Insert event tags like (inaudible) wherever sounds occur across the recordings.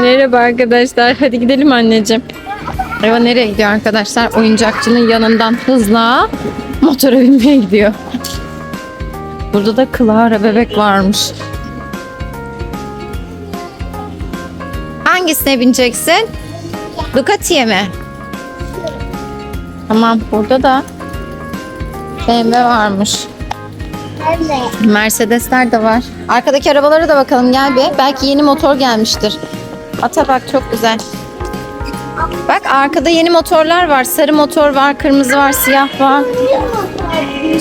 Merhaba arkadaşlar. Hadi gidelim anneciğim. Eva nereye gidiyor arkadaşlar? Oyuncakçının yanından hızla motora binmeye gidiyor. Burada da Clara bebek varmış. Hangisine bineceksin? Ducati'ye mi? Tamam burada da BMW varmış. Mercedesler de var. Arkadaki arabalara da bakalım gel bir. Belki yeni motor gelmiştir. Ata bak çok güzel. Bak arkada yeni motorlar var. Sarı motor var, kırmızı var, siyah var.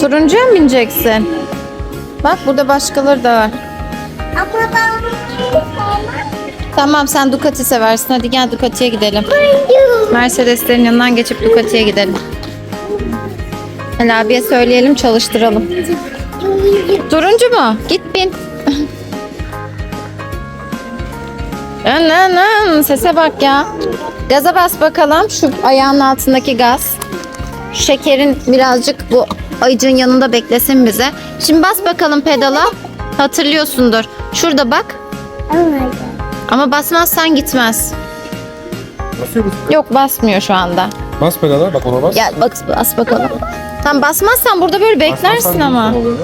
Turuncuya mı bineceksin? Bak burada başkaları da var. Ama ben Tamam sen Ducati seversin. Hadi gel Ducati'ye gidelim. Mercedeslerin yanından geçip Ducati'ye gidelim. Ali abiye söyleyelim çalıştıralım. Turuncu mu? Git bin. An, an. Sese bak ya. Gaza bas bakalım. Şu ayağın altındaki gaz. Şekerin birazcık bu ayıcığın yanında beklesin bize. Şimdi bas bakalım pedala. Hatırlıyorsundur. Şurada bak. Ama basmazsan gitmez. Basıyor musun? Yok basmıyor şu anda. Bas pedala bak ona bas. Gel bak bas bakalım. Tam basmazsan burada böyle beklersin Basmazsan ama. ne oluyor?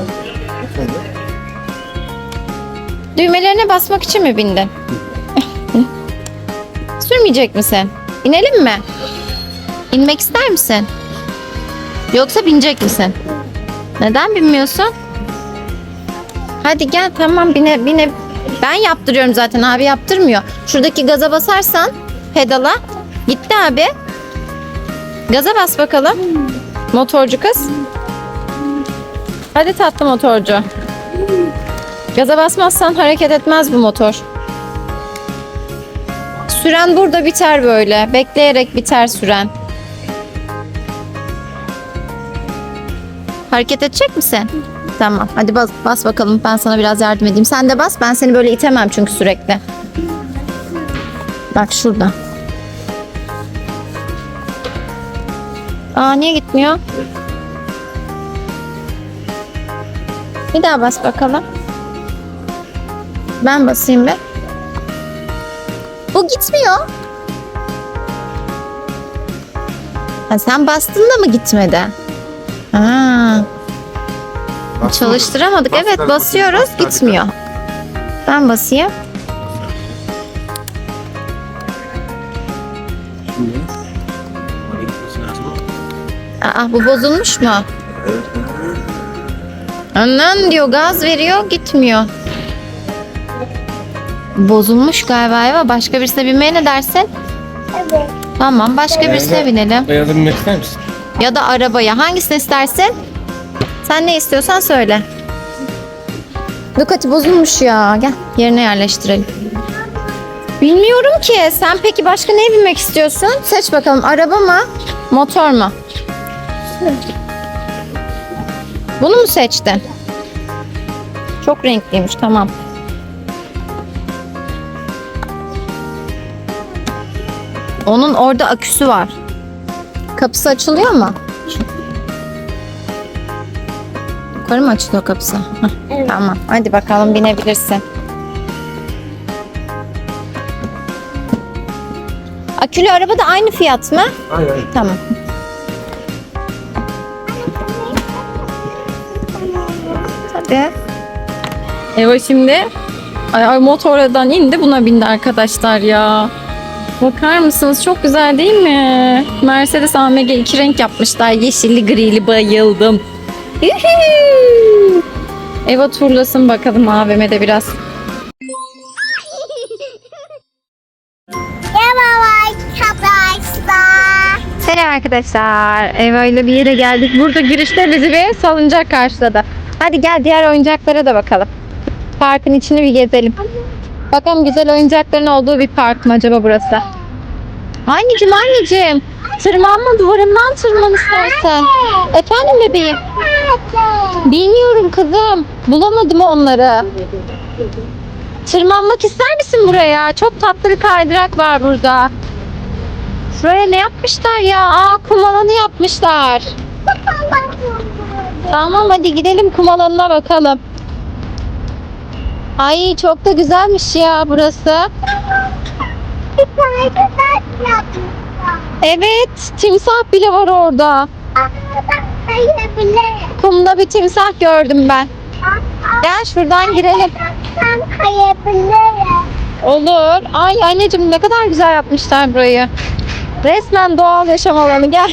Düğmelerine basmak için mi bindin? Sürmeyecek misin? İnelim mi? İnmek ister misin? Yoksa binecek misin? Neden binmiyorsun? Hadi gel tamam bine bine. Ben yaptırıyorum zaten abi yaptırmıyor. Şuradaki gaza basarsan pedala. Gitti abi. Gaza bas bakalım. Motorcu kız. Hadi tatlı motorcu. Gaza basmazsan hareket etmez bu motor. Süren burada biter böyle. Bekleyerek biter süren. Hareket edecek misin? Tamam. Hadi bas, bas bakalım. Ben sana biraz yardım edeyim. Sen de bas. Ben seni böyle itemem çünkü sürekli. Bak şurada. Aa niye gitmiyor? Bir daha bas bakalım. Ben basayım bir. Bu gitmiyor. Ha, sen bastın da mı gitmedi? Ha, çalıştıramadık. Evet basıyoruz gitmiyor. Ben basayım. Aa, bu bozulmuş mu? Anan diyor gaz veriyor gitmiyor. Bozulmuş galiba Eva. Başka birisine binmeye ne dersin? Evet. Tamam başka birisine binelim. Beyaza binmek ister misin? Ya da arabaya. Hangisini istersin? Sen ne istiyorsan söyle. Ducati bozulmuş ya. Gel yerine yerleştirelim. Bilmiyorum ki. Sen peki başka neye binmek istiyorsun? Seç bakalım. Araba mı? Motor mu? Bunu mu seçtin? Çok renkliymiş. Tamam. Onun orada aküsü var. Kapısı açılıyor mu? Yukarı mı açılıyor kapısı? Hah, Evet. Tamam. Hadi bakalım binebilirsin. Akülü araba da aynı fiyat mı? Hayır hayır. Tamam. Tabii. Eva şimdi ay, ay, motordan indi buna bindi arkadaşlar ya. Bakar mısınız? Çok güzel değil mi? Mercedes AMG iki renk yapmışlar. Yeşilli grili bayıldım. Eva turlasın bakalım AVM'de biraz. Merhaba arkadaşlar. Selam arkadaşlar. Eva ile bir yere geldik. Burada girişte bizi bir salıncak karşıladı. Hadi gel diğer oyuncaklara da bakalım. Parkın içini bir gezelim. Bakalım güzel oyuncakların olduğu bir park mı acaba burası? Anneciğim anneciğim. Tırmanma duvarımdan tırman istersen. Efendim bebeğim. Bilmiyorum kızım. Bulamadım onları. Tırmanmak ister misin buraya? Çok tatlı bir kaydırak var burada. Şuraya ne yapmışlar ya? Aa kum alanı yapmışlar. Tamam hadi gidelim kum alanına bakalım. Ay çok da güzelmiş ya burası. Evet, timsah bile var orada. Kumda bir timsah gördüm ben. Gel şuradan girelim. Olur. Ay anneciğim ne kadar güzel yapmışlar burayı. Resmen doğal yaşam alanı gel.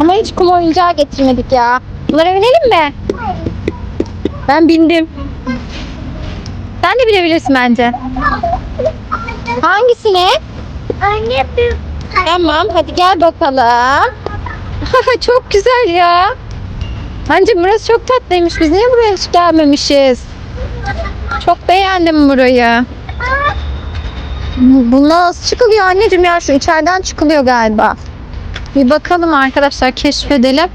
Ama hiç kum oyuncağı getirmedik ya. Bunlara binelim mi? Ben bindim. Sen de binebilirsin bence. Hangisine? Anne bir Tamam hadi gel bakalım. (laughs) çok güzel ya. Bence burası çok tatlıymış. Biz niye buraya hiç gelmemişiz? Çok beğendim burayı. Bu nasıl çıkılıyor anneciğim ya? Şu içeriden çıkılıyor galiba. Bir bakalım arkadaşlar keşfedelim.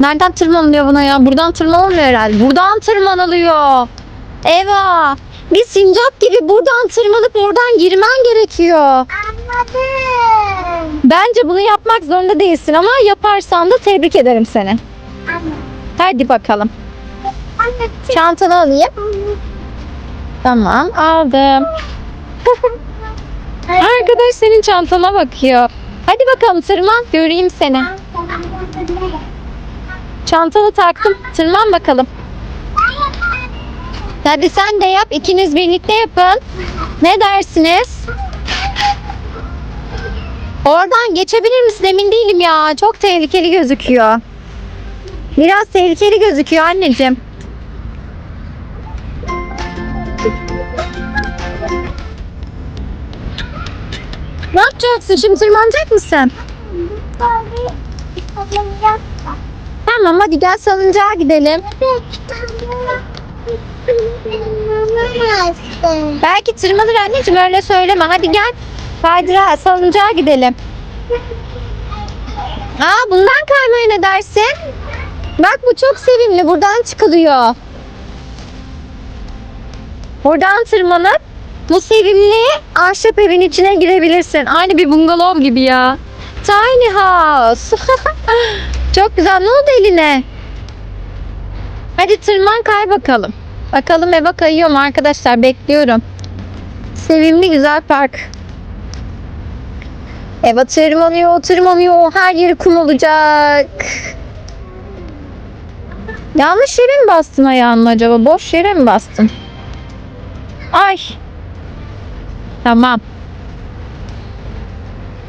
Nereden tırmanılıyor buna ya? Buradan tırmanılmıyor herhalde. Buradan tırmanılıyor. Eva. Bir sincap gibi buradan tırmanıp oradan girmen gerekiyor. anladım. Bence bunu yapmak zorunda değilsin ama yaparsan da tebrik ederim seni. Anne. Hadi bakalım. Anne. Çantanı alayım. Tamam aldım. (laughs) Arkadaş senin çantana bakıyor. Hadi bakalım tırman göreyim seni. Çantanı taktım. Tırman bakalım. Hadi sen de yap. ikiniz birlikte yapın. Ne dersiniz? Oradan geçebilir misin emin değilim ya. Çok tehlikeli gözüküyor. Biraz tehlikeli gözüküyor anneciğim. Ne yapacaksın? Şimdi tırmanacak mısın? Tamam hadi gel salıncağa gidelim. Belki tırmanır anneciğim öyle söyleme. Hadi gel. Kaydıra salıncağa gidelim. Aa bundan kaymaya ne dersin? Bak bu çok sevimli. Buradan çıkılıyor. Buradan tırmanıp bu sevimli ahşap evin içine girebilirsin. Aynı bir bungalov gibi ya. Tiny house. (laughs) çok güzel. Ne oldu eline? Hadi tırman kay bakalım. Bakalım eve kayıyor mu arkadaşlar? Bekliyorum. Sevimli güzel park. Eva tırmanıyor, tırmanıyor. Her yeri kum olacak. Yanlış yere mi bastın ayağını acaba? Boş yere mi bastın? Ay. Tamam.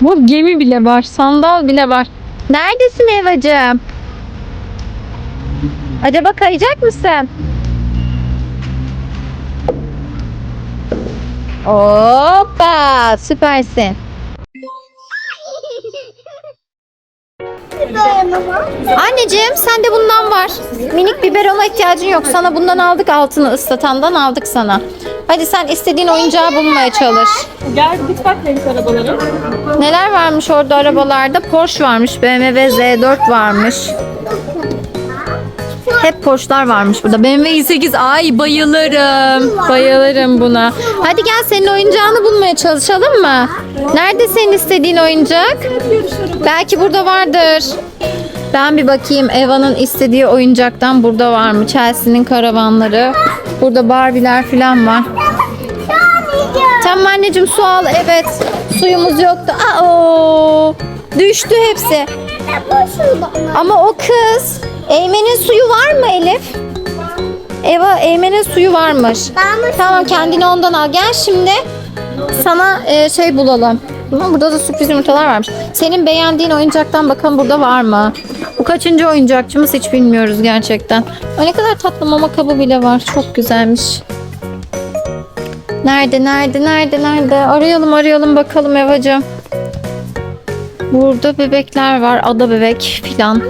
Bu gemi bile var, sandal bile var. Neredesin Evacığım? Acaba kayacak mısın? Hoppa, süpersin. Anneciğim sende bundan var. Minik biberona ihtiyacın yok. Sana bundan aldık altını ıslatandan aldık sana. Hadi sen istediğin oyuncağı bulmaya çalış. Gel git bak renkli arabalara. Neler varmış orada arabalarda? Porsche varmış, BMW Z4 varmış. Hep Porsche'lar varmış burada. BMW i8 ay bayılırım. Bayılırım buna. Hadi gel senin oyuncağını bulmaya çalışalım mı? Nerede senin istediğin oyuncak? Belki burada vardır. Ben bir bakayım Eva'nın istediği oyuncaktan burada var mı? Chelsea'nin karavanları. Burada Barbie'ler falan var. Tamam anneciğim su al. Evet. Suyumuz yoktu. Aa, düştü hepsi. Ama o kız. Eymen'in suyu var mı Elif? Eva Eymen'in suyu varmış. Tamam kendine ondan al. Gel şimdi sana e, şey bulalım. Burada da sürpriz yumurtalar varmış. Senin beğendiğin oyuncaktan bakalım burada var mı? Bu kaçıncı oyuncakçımız hiç bilmiyoruz gerçekten. Ay ne kadar tatlı mama kabı bile var. Çok güzelmiş. Nerede, nerede, nerede, nerede? Arayalım, arayalım bakalım Evacığım. Burada bebekler var. Ada bebek filan.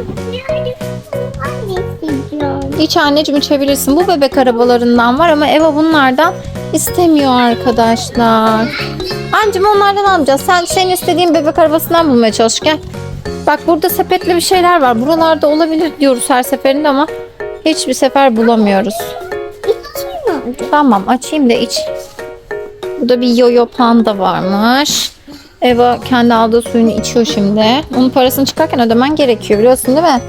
İç anneciğim içebilirsin. Bu bebek arabalarından var ama Eva bunlardan istemiyor arkadaşlar. Anneciğim onlardan almayacağız. Sen senin istediğin bebek arabasından bulmaya çalış gel. Bak burada sepetli bir şeyler var. Buralarda olabilir diyoruz her seferinde ama hiçbir sefer bulamıyoruz. Tamam açayım da iç. Burada bir yoyo panda varmış. Eva kendi aldığı suyunu içiyor şimdi. Onun parasını çıkarken ödemen gerekiyor biliyorsun değil mi?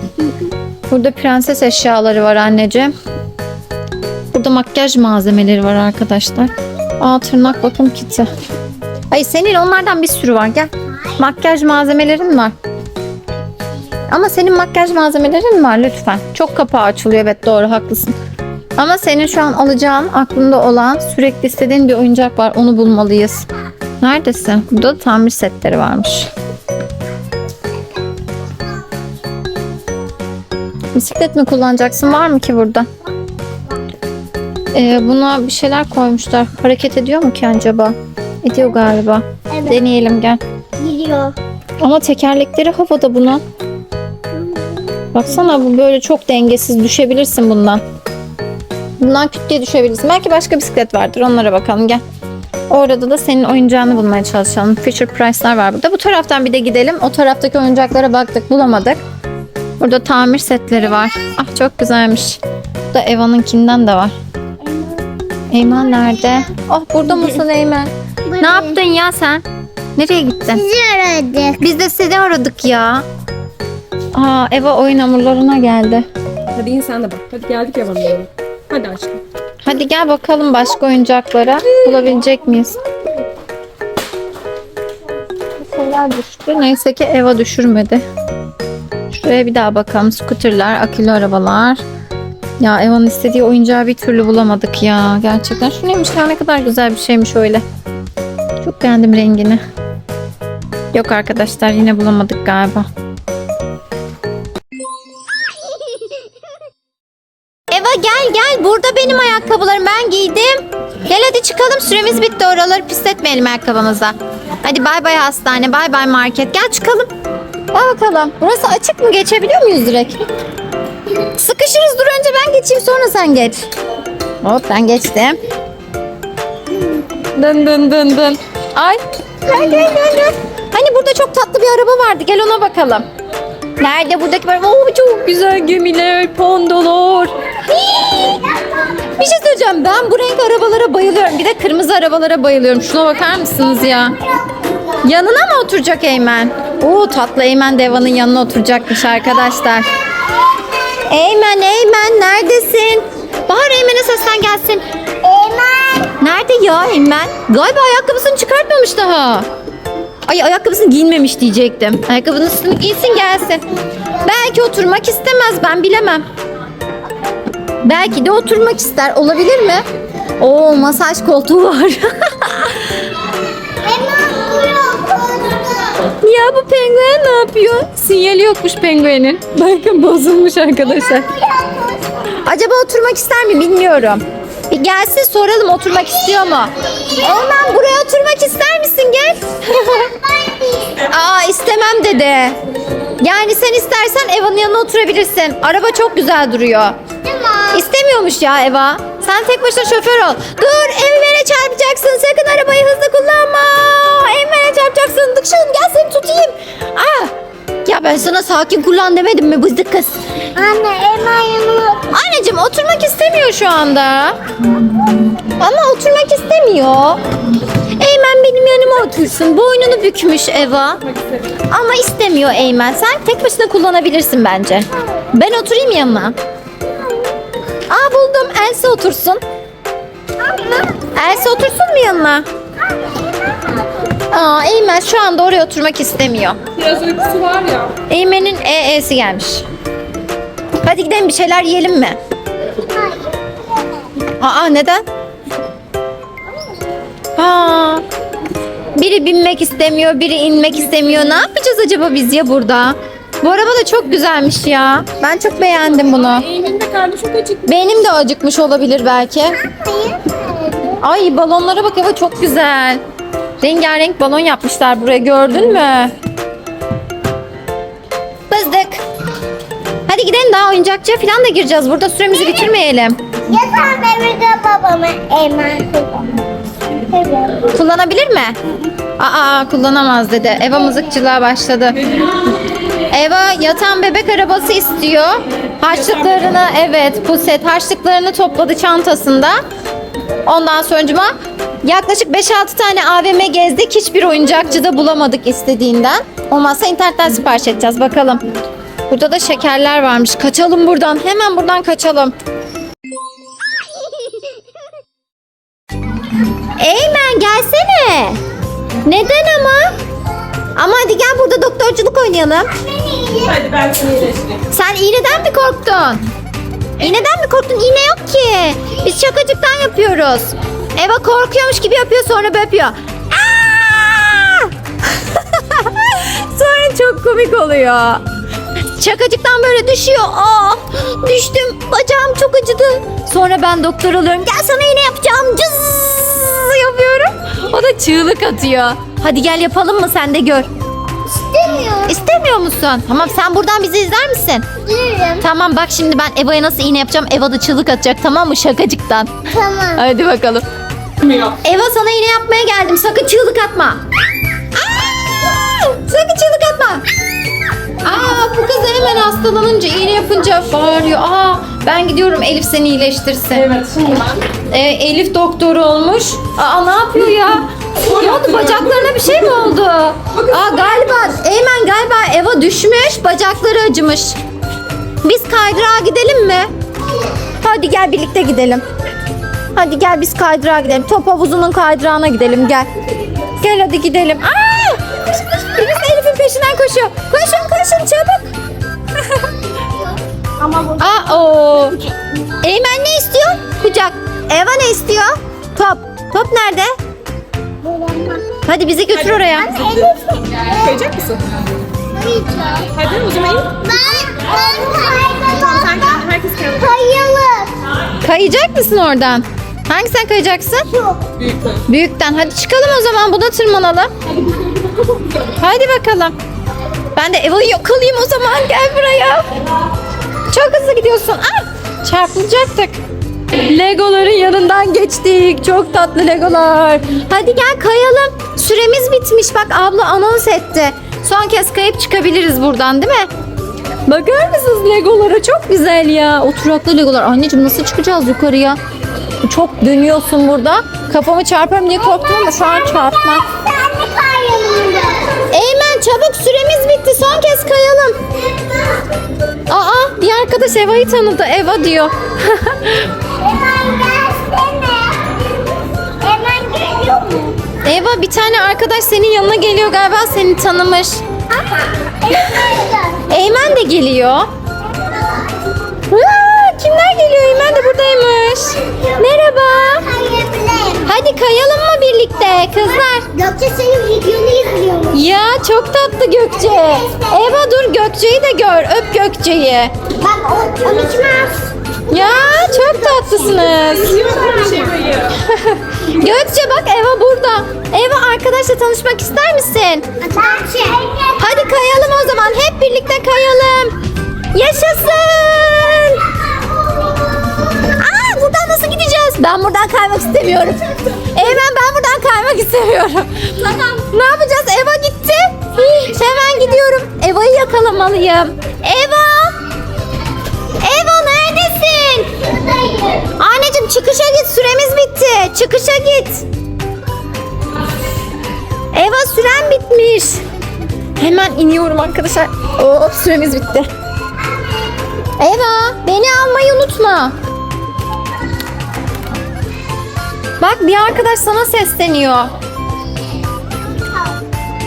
Burada prenses eşyaları var anneciğim. Burada makyaj malzemeleri var arkadaşlar. Aa tırnak bakım kiti. Ay senin onlardan bir sürü var gel. Makyaj malzemelerin var. Ama senin makyaj malzemelerin var lütfen. Çok kapağı açılıyor evet doğru haklısın. Ama senin şu an alacağın aklında olan sürekli istediğin bir oyuncak var onu bulmalıyız. Neredesin? Burada da tamir setleri varmış. Bisiklet mi kullanacaksın? Var mı ki burada? Ee, buna bir şeyler koymuşlar. Hareket ediyor mu ki acaba? Ediyor galiba. Evet. Deneyelim gel. Gidiyor. Ama tekerlekleri havada bunun. Baksana bu böyle çok dengesiz düşebilirsin bundan. Bundan küt diye düşebilirsin. Belki başka bisiklet vardır onlara bakalım gel. Orada da senin oyuncağını bulmaya çalışalım. Fisher Price'lar var burada. Bu taraftan bir de gidelim. O taraftaki oyuncaklara baktık bulamadık. Burada tamir setleri var. Ah çok güzelmiş. Bu da Eva'nınkinden de var. Eymen nerede? Oh burada mısın Eymen? Ne yaptın ya sen? Nereye gittin? Sizi aradık. Biz de seni aradık ya. Aa Eva oyun hamurlarına geldi. Hadi in sen de bak. Hadi geldik ya bana. Hadi aşkım. Hadi gel bakalım başka oyuncaklara. Bulabilecek miyiz? Bir şeyler düştü. Neyse ki Eva düşürmedi. Şuraya bir daha bakalım. Scooterlar, akülü arabalar. Ya Eva'nın istediği oyuncağı bir türlü bulamadık ya. Gerçekten. Şu neymiş ya ne kadar güzel bir şeymiş öyle. Çok beğendim rengini. Yok arkadaşlar yine bulamadık galiba. Eva gel gel burada benim ayakkabılarım ben giydim. Gel hadi çıkalım süremiz bitti oraları pisletmeyelim ayakkabımıza. Hadi bay bay hastane bay bay market gel çıkalım. Gel bakalım burası açık mı geçebiliyor muyuz direkt? Sıkışırız dur önce ben geçeyim sonra sen geç. Hop ben geçtim. Dın dın dın dın. Ay. Gel gel gel gel. Hani burada çok tatlı bir araba vardı gel ona bakalım. Nerede buradaki araba? Oo çok güzel gemiler, pondolar. Hii! Bir şey söyleyeceğim. Ben bu renk arabalara bayılıyorum. Bir de kırmızı arabalara bayılıyorum. Şuna bakar mısınız ya? Yanına mı oturacak Eymen? Oo tatlı Eymen de Eva'nın yanına oturacakmış arkadaşlar. Eymen, Eymen neredesin? Bahar Eymen'e seslen gelsin. Eymen. Nerede ya Eymen? Galiba ayakkabısını çıkartmamış daha. Ay ayakkabısını giyinmemiş diyecektim. Ayakkabısını giysin gelsin. Belki oturmak istemez ben bilemem. Belki de oturmak ister olabilir mi? Oo masaj koltuğu var. (laughs) Eymen ya bu penguen ne yapıyor? Sinyali yokmuş penguenin. (laughs) Bakın bozulmuş arkadaşlar. Acaba oturmak ister mi bilmiyorum. Bir gelsin soralım oturmak istiyor mu? Eymen buraya oturmak ister misin gel. (laughs) Aa istemem dedi. Yani sen istersen Eva'nın yanına oturabilirsin. Araba çok güzel duruyor. İstemiyormuş ya Eva. Sen tek başına şoför ol. Dur Eymen'e ben sana sakin kullan demedim mi bızdık kız? Anne Eymen yanıma. Anneciğim oturmak istemiyor şu anda. Ama oturmak istemiyor. Eymen benim yanıma otursun. Boynunu bükmüş Eva. Ama istemiyor Eymen. Sen tek başına kullanabilirsin bence. Ben oturayım yanına. Aa buldum. Elsa otursun. Elsa otursun mu yanına? Aa Eymen şu anda oraya oturmak istemiyor. Biraz uykusu var ya. Eymen'in EE'si gelmiş. Hadi gidelim bir şeyler yiyelim mi? Aa neden? Aa, biri binmek istemiyor, biri inmek istemiyor. Ne yapacağız acaba biz ya burada? Bu araba da çok güzelmiş ya. Ben çok beğendim bunu. Eğimin de karnı çok acık. Benim de acıkmış olabilir belki. Ay balonlara bak Eva çok güzel. Rengarenk balon yapmışlar buraya gördün mü? Bızdık. Hadi gidelim daha oyuncakçıya falan da gireceğiz. Burada süremizi bitirmeyelim. Yatan bebekte babamı Eymen. Evet. Kullanabilir mi? Aa kullanamaz dedi. Eva mızıkçılığa başladı. Eva yatan bebek arabası istiyor. Harçlıklarını evet puset harçlıklarını topladı çantasında. Ondan sonucuma yaklaşık 5-6 tane AVM gezdik. Hiçbir oyuncakçıda bulamadık istediğinden. Olmazsa internetten sipariş edeceğiz bakalım. Burada da şekerler varmış. Kaçalım buradan. Hemen buradan kaçalım. Eymen gelsene. Neden ama? Ama hadi gel burada doktorculuk oynayalım. Hadi ben seni iyileştireyim. Sen iğneden mi korktun? İğneden mi korktun? İğne yok ki. Biz şakacıktan yapıyoruz. Eva korkuyormuş gibi yapıyor sonra. Aa! (laughs) sonra çok komik oluyor. Şakacıktan böyle düşüyor. Aa, düştüm. Bacağım çok acıdı. Sonra ben doktor oluyorum. Gel sana iğne yapacağım. Cız yapıyorum. O da çığlık atıyor. Hadi gel yapalım mı sen de gör. İstemiyorum. İstemiyor musun? Tamam sen buradan bizi izler misin? Diyorum. Tamam bak şimdi ben Eva'ya nasıl iğne yapacağım. Eva da çığlık atacak tamam mı şakacıktan. Tamam. Hadi bakalım. Eva sana iğne yapmaya geldim. Sakın çığlık atma. Aa! Sakın çığlık atma. Aa bu kız hemen hastalanınca iğne yapınca bağırıyor. Aa ben gidiyorum Elif seni iyileştirsin. Evet şimdi ben. Ee, Elif doktor olmuş. Aa ne yapıyor ya? Ne oldu bacaklarına bir şey mi oldu? Aa galiba Eymen galiba Eva düşmüş bacakları acımış. Biz kaydırağa gidelim mi? Hadi gel birlikte gidelim. Hadi gel biz kaydırağa gidelim. Top havuzunun kaydırağına gidelim gel. Gel hadi gidelim. Aa! Birisi Elif'in peşinden koşuyor. Koşun koşun çabuk. (laughs) Ama bu Aa o. Eymen ne istiyor? Kucak. Eva ne istiyor? Top. Top nerede? Hadi bizi götür oraya. Kayacak mısın? Hadi o zaman in. Ben, ben kaymadım. Tamam sen kay. Herkes kayalım. Kayalım. Kayacak mısın oradan? Hangisinden kayacaksın? Büyükler. Büyükten. Hadi çıkalım o zaman. Buna tırmanalım. Hadi bakalım. Ben de Eva'yı yakalayayım o zaman. Gel buraya. Çok hızlı gidiyorsun. Ah! Çarpılacaktık. Legoların yanından geçtik. Çok tatlı Legolar. Hadi gel kayalım. Süremiz bitmiş. Bak abla anons etti. Son kez kayıp çıkabiliriz buradan değil mi? Bakar mısınız Legolara? Çok güzel ya. Oturaklı Legolar. Anneciğim nasıl çıkacağız yukarıya? Çok dönüyorsun burada. Kafamı çarparım diye korktum ama şu an çarpma. Eymen çabuk süremiz bitti. Son kez kayalım. Aa bir arkadaş Eva'yı tanıdı. Eva diyor. (laughs) Eva bir tane arkadaş senin yanına geliyor galiba seni tanımış. Eymen de geliyor. Aa, kimler geliyor? Eymen de buradaymış. Merhaba. Kayabilirim. Hadi kayalım mı birlikte kızlar? Gökçe senin videonu izliyorum. Ya çok tatlı Gökçe. Eva dur Gökçe'yi de gör. Öp Gökçe'yi. Bak o, o. Ya çok tatlısınız. (laughs) Gökçe bak Eva burada. Eva arkadaşla tanışmak ister misin? Hadi kayalım o zaman. Hep birlikte kayalım. Yaşasın. Ben buradan kaymak istemiyorum. Eymen ben buradan kaymak istemiyorum. Tamam. Ne yapacağız? Eva gitti. Hemen gidiyorum. Eva'yı yakalamalıyım. Eva. Eva neredesin? Anneciğim çıkışa git. Süremiz bitti. Çıkışa git. Eva süren bitmiş. Hemen iniyorum arkadaşlar. Hop süremiz bitti. Eva beni almayı unutma. Bak bir arkadaş sana sesleniyor.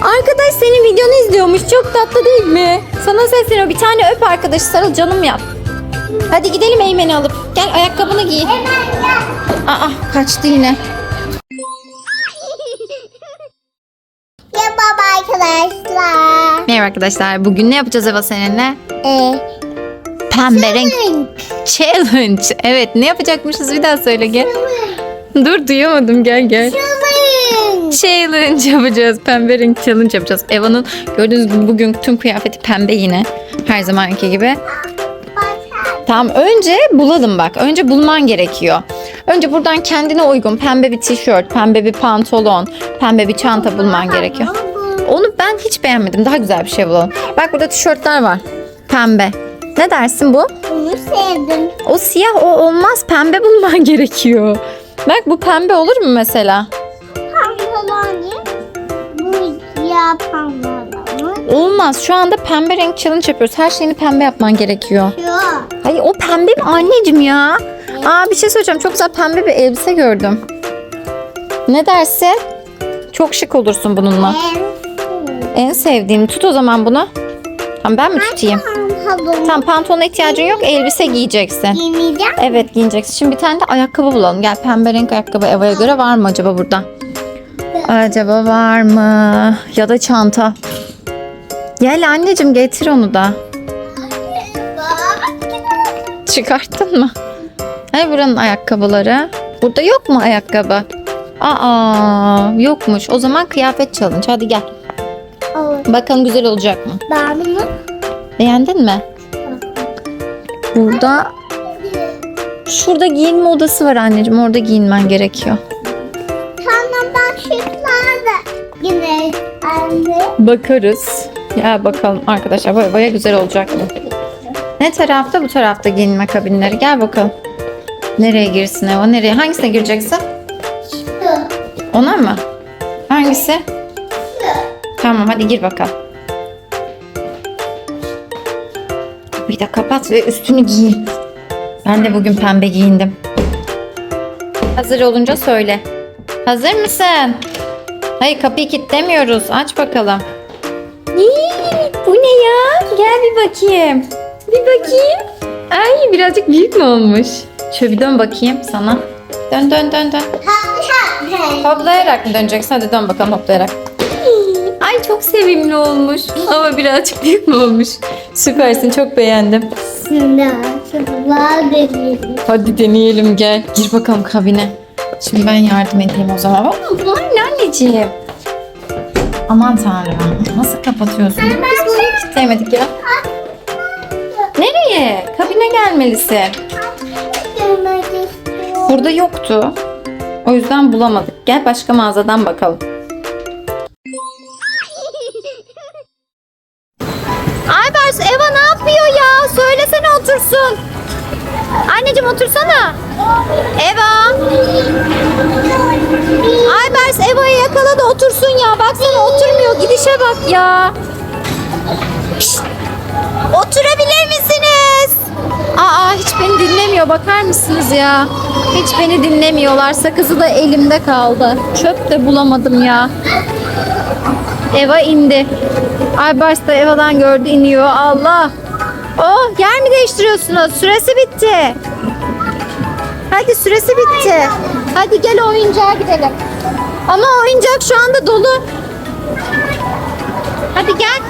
Arkadaş senin videonu izliyormuş. Çok tatlı değil mi? Sana sesleniyor. Bir tane öp arkadaşı sarıl canım yap. Hadi gidelim Eymen'i alıp. Gel ayakkabını giy. Aa kaçtı yine. (laughs) Baba arkadaşlar. Merhaba arkadaşlar. Bugün ne yapacağız Eva seninle? Ee, Pembe renk challenge. Evet ne yapacakmışız bir daha söyle gel. (laughs) Dur duyamadım gel gel. Challenge yapacağız. Pembe renk challenge yapacağız. Eva'nın gördüğünüz gibi bugün tüm kıyafeti pembe yine. Her zamanki gibi. Tamam önce bulalım bak. Önce bulman gerekiyor. Önce buradan kendine uygun pembe bir tişört, pembe bir pantolon, pembe bir çanta bulman gerekiyor. Onu ben hiç beğenmedim. Daha güzel bir şey bulalım. Bak burada tişörtler var. Pembe. Ne dersin bu? Bunu sevdim. O siyah o olmaz. Pembe bulman (laughs) gerekiyor. Bak bu pembe olur mu mesela? Ya. Bu ya pantolon. Olmaz. Şu anda pembe renk challenge yapıyoruz. Her şeyini pembe yapman gerekiyor. Yok. Hayır o pembe mi anneciğim ya? Aa bir şey söyleyeceğim. Çok güzel pembe bir elbise gördüm. Ne dersin? Çok şık olursun bununla. En En sevdiğim. Tut o zaman bunu. Tamam ben mi tutayım? Pantolon Tamam pantolona ihtiyacın yok. Elbise giyeceksin. giymeyeceğim. Evet giyeceksin. Şimdi bir tane de ayakkabı bulalım. Gel pembe renk ayakkabı Eva'ya göre var mı acaba burada? Acaba var mı? Ya da çanta. Gel anneciğim getir onu da. Çıkarttın mı? Hani buranın ayakkabıları? Burada yok mu ayakkabı? Aa yokmuş. O zaman kıyafet challenge. Hadi gel. Olur. Bakalım güzel olacak mı? Ben bunu Beğendin mi? Burada şurada giyinme odası var anneciğim. Orada giyinmen gerekiyor. tamam ben şıklarda yine anne. Bakarız. Ya bakalım arkadaşlar baya baya güzel olacak mı? Ne tarafta? Bu tarafta giyinme kabinleri. Gel bakalım. Nereye girsin Eva? Nereye? Hangisine gireceksin? Ona mı? Hangisi? Tamam hadi gir bakalım. Bir de kapat ve üstünü giy. Ben de bugün pembe giyindim. Hazır olunca söyle. Hazır mısın? Hayır kapıyı kilitlemiyoruz. Aç bakalım. İyi, bu ne ya? Gel bir bakayım. Bir bakayım. Ay birazcık büyük mü olmuş? Şöyle bir dön bakayım sana. Dön dön dön dön. Hoplayarak mı döneceksin? Hadi dön bakalım hoplayarak. Çok sevimli olmuş. (laughs) Ama birazcık büyük mü olmuş? Süpersin çok beğendim. Şimdi şıklar deneyelim. Hadi deneyelim gel. Gir bakalım kabine. Şimdi ben yardım edeyim o zaman. Ne anneciğim? Aman tanrım. Nasıl kapatıyorsun? Biz bunu niye kilitleyemedik ya? Nereye? Kabine gelmelisin. Burada yoktu. O yüzden bulamadık. Gel başka mağazadan bakalım. Otursun. Anneciğim otursana. Eva. Aybars Eva'yı yakaladı otursun ya. Baksana oturmuyor. Gidişe bak ya. Şşt! Oturabilir misiniz? Aa hiç beni dinlemiyor. Bakar mısınız ya? Hiç beni dinlemiyorlar. Sakızı da elimde kaldı. Çöp de bulamadım ya. Eva indi. Aybars da Eva'dan gördü iniyor. Allah. Oh yer mi değiştiriyorsunuz? Süresi bitti. Hadi süresi bitti. Hadi gel oyuncağa gidelim. Ama oyuncak şu anda dolu. Hadi gel.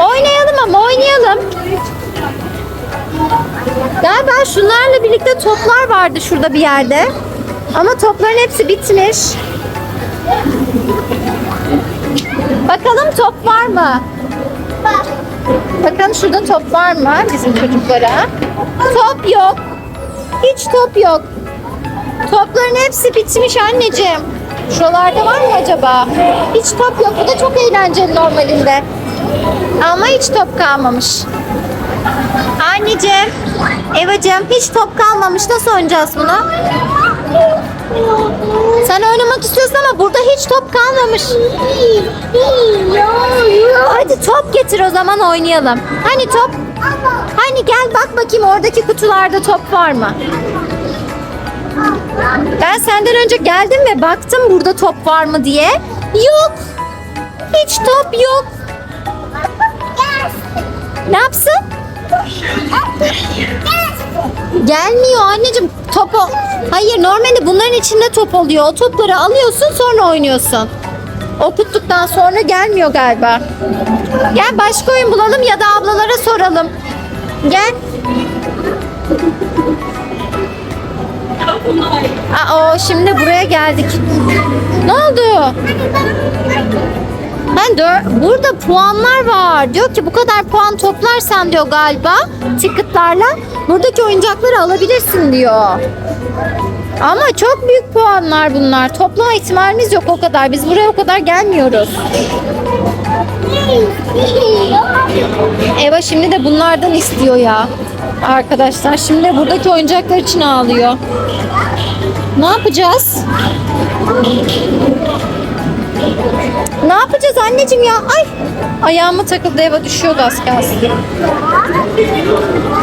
Oynayalım ama oynayalım. Galiba şunlarla birlikte toplar vardı şurada bir yerde. Ama topların hepsi bitmiş. Bakalım top var mı? Bakalım şurada top var mı bizim çocuklara? Top yok. Hiç top yok. Topların hepsi bitmiş anneciğim. Şuralarda var mı acaba? Hiç top yok. Bu da çok eğlenceli normalinde. Ama hiç top kalmamış. Anneciğim, Evacığım hiç top kalmamış. Nasıl oynayacağız bunu? Sen oynamak istiyorsun ama burada hiç top kalmamış. Hadi top getir o zaman oynayalım. Hani top? Hani gel bak bakayım oradaki kutularda top var mı? Ben senden önce geldim ve baktım burada top var mı diye. Yok. Hiç top yok. Ne yapsın? Gelmiyor anneciğim. Topu. Hayır normalde bunların içinde top oluyor. O topları alıyorsun sonra oynuyorsun. Okuttuktan sonra gelmiyor galiba. Gel başka oyun bulalım ya da ablalara soralım. Gel. Aa, şimdi buraya geldik. Ne oldu? Ben dör- burada puanlar var. Diyor ki bu kadar puan toplarsan diyor galiba ticketlarla buradaki oyuncakları alabilirsin diyor. Ama çok büyük puanlar bunlar. Toplama ihtimalimiz yok o kadar. Biz buraya o kadar gelmiyoruz. Eva şimdi de bunlardan istiyor ya. Arkadaşlar şimdi buradaki oyuncaklar için ağlıyor. Ne yapacağız? Ne yapacağız anneciğim ya? Ay ayağıma takıldı Eva düşüyordu az kalsın.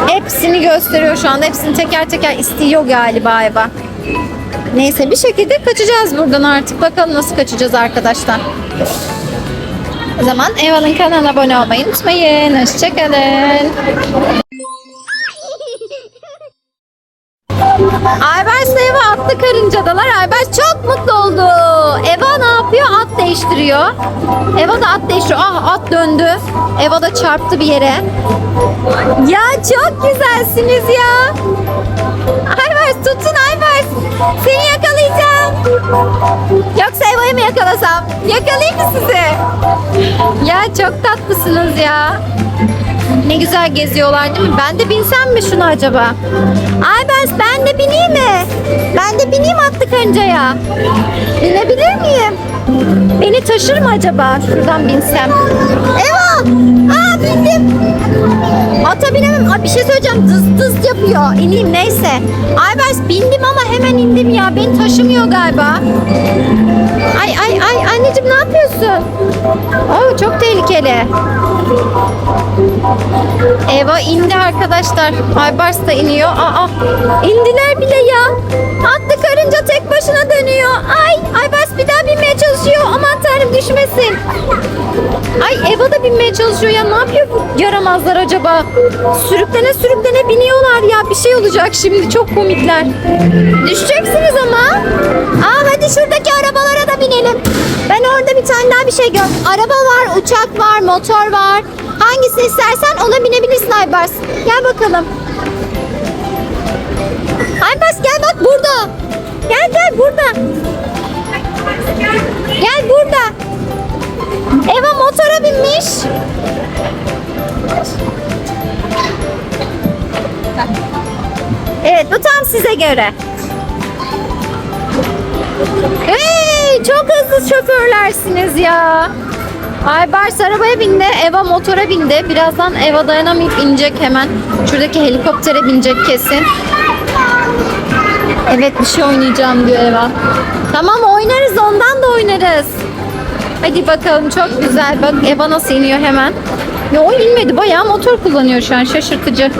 Hepsini gösteriyor şu anda. Hepsini teker teker istiyor galiba Eva. Neyse bir şekilde kaçacağız buradan artık. Bakalım nasıl kaçacağız arkadaşlar. O zaman Eva'nın kanalına abone olmayı unutmayın. Hoşçakalın. Ayberk'le Eva atlı karıncadalar. Ayberk çok mutlu oldu. Eva ne yapıyor? At değiştiriyor. Eva da at değiştiriyor. Ah at döndü. Eva da çarptı bir yere. Ya çok güzelsiniz ya. Ayberk tutun Ayberk. Seni yakalayacağım. Yoksa Eva'yı mı yakalasam? Yakalayayım mı sizi? Ya çok tatlısınız ya. Ne güzel geziyorlar değil mi? Ben de binsem mi şuna acaba? Aybers ben de bineyim mi? Ben de bineyim atlı karıncaya. Binebilir miyim? Beni taşır mı acaba? Şuradan binsem. Eva! Aa bindim. Ata binemem. Aa, bir şey söyleyeceğim. Dız dız yapıyor. İneyim neyse. Aybers bindim ama hemen indim ya. Beni taşımıyor galiba. Ay ay ay anneciğim ne yapıyorsun? Oo çok tehlikeli. Eva indi arkadaşlar. Aybars da iniyor. Aa, indiler bile ya. Atlı karınca tek başına dönüyor. Ay, Aybars bir daha binmeye çalışıyor. Aman tanrım düşmesin. Ay Eva da binmeye çalışıyor ya. Ne yapıyor bu yaramazlar acaba? Sürüklene sürüklene biniyorlar ya. Bir şey olacak şimdi. Çok komikler. Düşeceksiniz ama. Aa hadi şuradaki arabalara da binelim. Ben orada bir tane daha bir şey gördüm. Araba var, uçak var, motor var. Hangisini istersen ona binebilirsin Aybars. Gel bakalım. Aybars gel bak burada. Gel gel burada. Gel burada. Eva motora binmiş. Evet bu tam size göre. Hey çok hızlı şoförlersiniz ya. Aybars arabaya bindi, Eva motora bindi. Birazdan Eva dayanamayıp inecek hemen. Şuradaki helikoptere binecek kesin. Evet bir şey oynayacağım diyor Eva. Tamam oynarız ondan da oynarız. Hadi bakalım çok güzel. Bak Eva nasıl iniyor hemen. Ya o inmedi bayağı motor kullanıyor şu an şaşırtıcı. (laughs)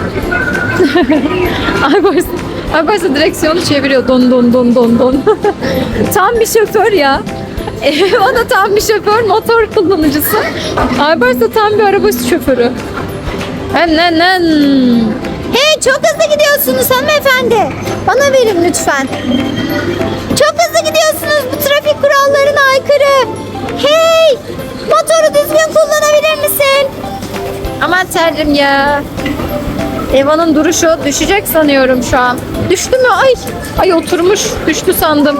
Aybars, Aybars direksiyonu çeviriyor don don don don don. (laughs) tam bir şoför ya. Eva da tam bir şoför, motor kullanıcısı. Aybars da tam bir araba şoförü. Enen. Hey çok hızlı gidiyorsunuz hanımefendi. Bana verin lütfen. Çok hızlı gidiyorsunuz. Bu trafik kurallarına aykırı. Hey! Motoru düzgün kullanabilir misin? Aman tanrım ya. Eva'nın duruşu düşecek sanıyorum şu an. Düştü mü? Ay, ay oturmuş. Düştü sandım.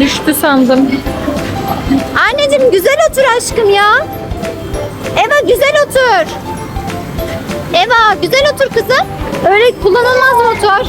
Düştü sandım. Anneciğim güzel otur aşkım ya. Eva güzel otur. Eva güzel otur kızım. Öyle kullanılmaz motor.